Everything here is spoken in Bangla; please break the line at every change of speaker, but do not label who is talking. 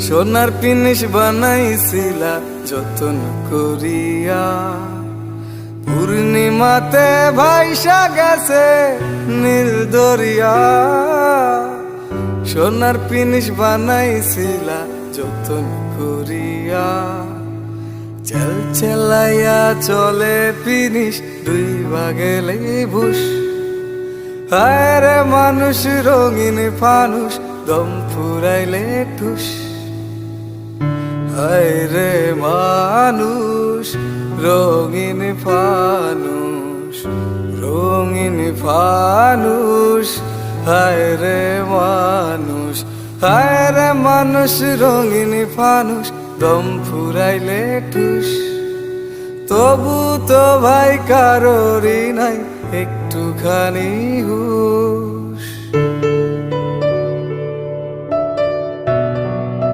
সোনার পিনিস বানাইছিলা, যতন করিয়া। পূর্ণিমাতে ভাইসা গেছে নীল দরিয়া। সোনার পিনিস বানাইছিলা, যতন করিয়া। চেল চেলাইয়া চলে পিনিস দুই বাগেলে ভুষ হায় রে মানুষ, রঙিন ফানুষ, দম ফুরাইলে ঠুস। হায় রে মানুষ, রঙিন ফানুষ রঙিন ফানুষ, হায় রে মানুষ, হায় রে মানুষ, রঙিন ফানুষ, দম ফুরাইলে ঠুস। তবু তো ভাই কারোরই নাই, একটুখানি হুশ